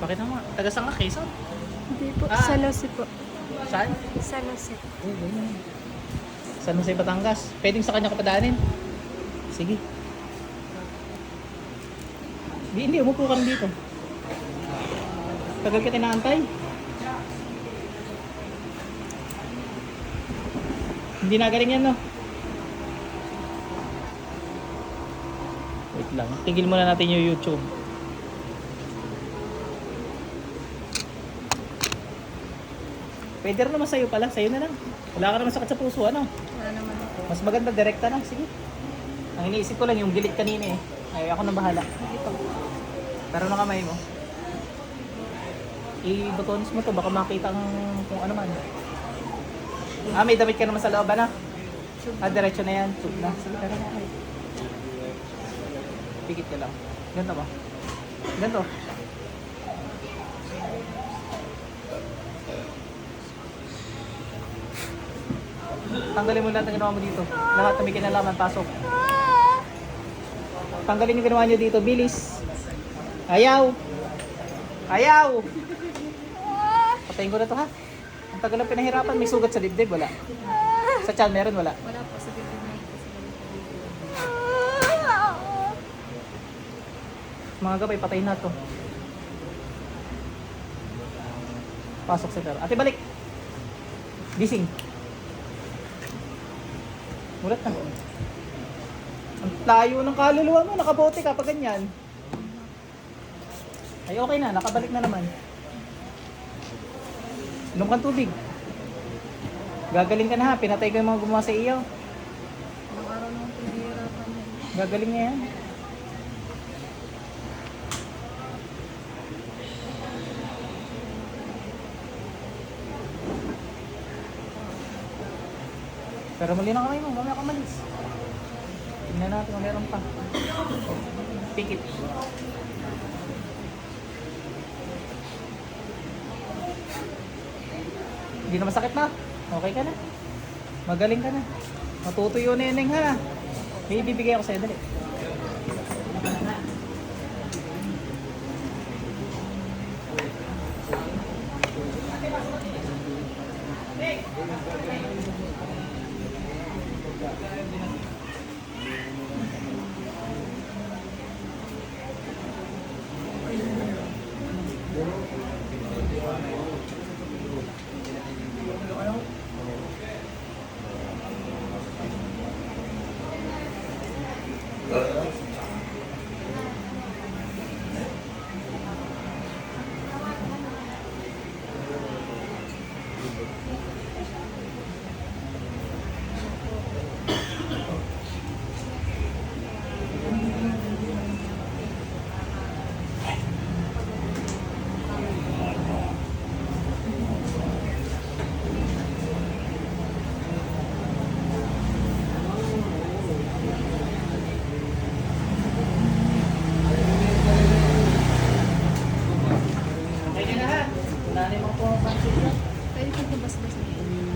Pakita mo. Taga saan ka, Quezon? Hindi po. Ah. Sa Losi po. Saan? Sa Losi. Oo, ganyan. San Jose, Batangas. Pwedeng sa kanya ka padaanin. Sige. Di, hindi, umupo ka rin dito. Tagal ka tinaantay. Hindi na galing yan, no? Wait lang. Tigil muna natin yung YouTube. Pwede rin naman sa'yo pala. Sa'yo na lang. Wala ka naman sakit sa puso, ano? Wala naman po. Mas maganda direkta na, sige. Ang iniisip ko lang yung gilid kanina eh. Ay, ako na bahala. Pero na kamay mo. I-buttons mo to, baka makita ang kung ano man. Ah, may damit ka naman sa loob, ano? Ah, diretso na yan. Tube na. Sige, pero na. Pikit ka lang. Ganito ba? Ganito. Tanggalin mo lahat ng ginawa mo dito. Lahat na may kinalaman, pasok. Tanggalin yung ginawa nyo dito, bilis. Ayaw. Ayaw. Patayin ko na to ha. Ang tagal ng pinahirapan, may sugat sa dibdib, wala. Sa tiyan, meron, wala. Wala po. Sa bibig na. Mga gabay, patayin na to. Pasok sa pero. Ate, balik. Gising. Mulat na. Ang layo ng kaluluwa mo, nakabote ka pa ganyan. Ay, okay na, nakabalik na naman. Inom kang tubig. Gagaling ka na ha, pinatay ko yung mga gumawa sa iyo. Niya. Gagaling na yan. Pero muli na kamay mo, mamaya ka malis. Tingnan natin kung meron pa. Pikit. Hindi na masakit na. Okay ka na. Magaling ka na. Matutuyo na yun, ha. May ibibigay ako sa'yo, dali. Uh-huh.